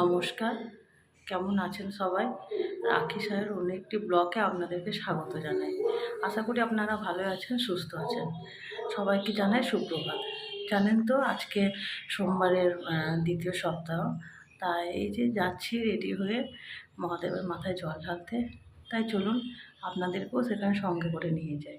নমস্কার, কেমন আছেন সবাই? রাখি সাহের অন্য একটি ব্লকে আপনাদেরকে স্বাগত জানাই। আশা করি আপনারা ভালো আছেন, সুস্থ আছেন। সবাইকে জানাই সুপ্রভাত। জানেন তো, আজকে সোমবারের দ্বিতীয় সপ্তাহ। তাই এই যে যাচ্ছি রেডি হয়ে, মহাদেবের মাথায় জল ঢালতে। তাই চলুন আপনাদেরকেও সেখানে সঙ্গে করে নিয়ে যাই।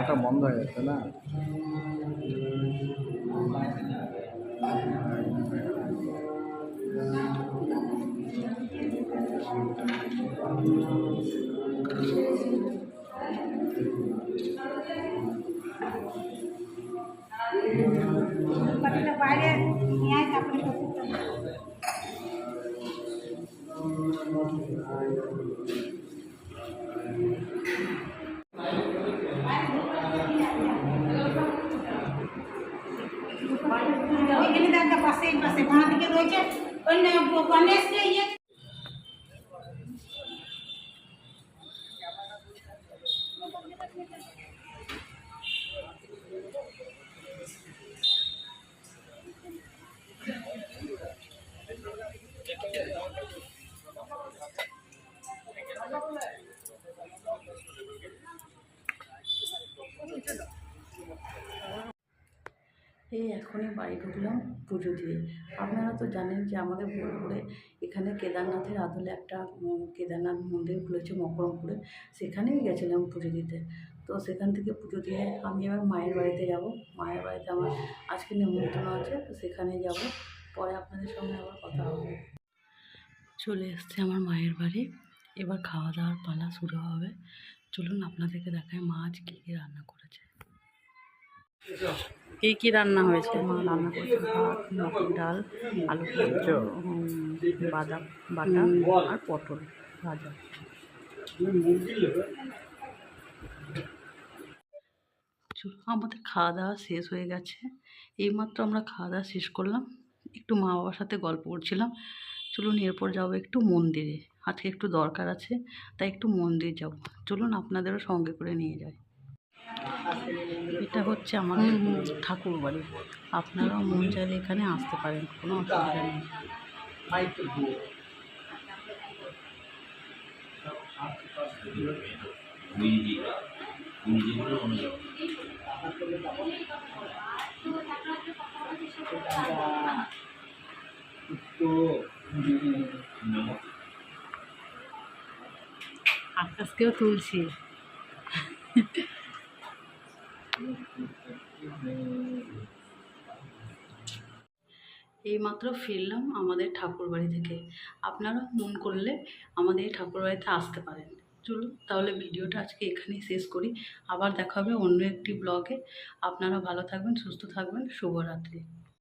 এটা বন্ধ হয়ে যাচ্ছে না? পাটিটা ওইখানে দেখা পাশে এই পাশে বাঁ দিকে রয়েছে অন্য গণেশকে ইয়ে এই এখনই বাড়ি ঢুকলাম পুজো দিয়ে। আপনারা তো জানেন যে আমাদের বোলপুরে এখানে কেদারনাথের আদলে একটা কেদারনাথ মন্দির খুলেছে মকরমপুরে। সেখানেই গেছিলাম পুজো দিতে। তো সেখান থেকে পুজো দিয়ে আমি এবার মায়ের বাড়িতে যাব। মায়ের বাড়িতে আমার আজকে নিমন্ত্রণ আছে, তো সেখানে যাব। পরে আপনাদের সঙ্গে আবার কথা হবে। চলে এসছে আমার মায়ের বাড়ি। এবার খাওয়া দাওয়ার পালা শুরু হবে। চলুন আপনাদেরকে দেখায় মা আজ কী কী রান্না করেছে। কি কি রান্না হয়েছে? মা রান্না করেছে ভাত মটর ডাল আলু পোস্ত উম, বাদাম বাটা আর পটল ভাজা। আমাদের খাওয়া দাওয়া শেষ হয়ে গেছে। এইমাত্র আমরা খাওয়া দাওয়া শেষ করলাম। একটু মা বাবার সাথে গল্প করছিলাম। চলুন এরপর যাব একটু মন্দিরে। আজকে একটু দরকার আছে তাই একটু মন্দির যাব। চলুন আপনাদেরও সঙ্গে করে নিয়ে যাই। এটা হচ্ছে আমাদের ঠাকুর বাড়ি। আপনারাও মন চাইলে এখানে আসতে পারেন কোনো অসুবিধা নেই। আকাশকেও তুলছি। এইমাত্র ফিরলাম আমাদের ঠাকুরবাড়ি থেকে। আপনারা মন করলে আমাদের ঠাকুরবাড়িতে আসতে পারেন। চলুন, তাহলে ভিডিওটা আজকে এখানেই শেষ করি। আবার দেখা হবে অন্য একটি ব্লগে আপনারা ভালো থাকবেন, সুস্থ থাকবেন। শুভরাত্রি।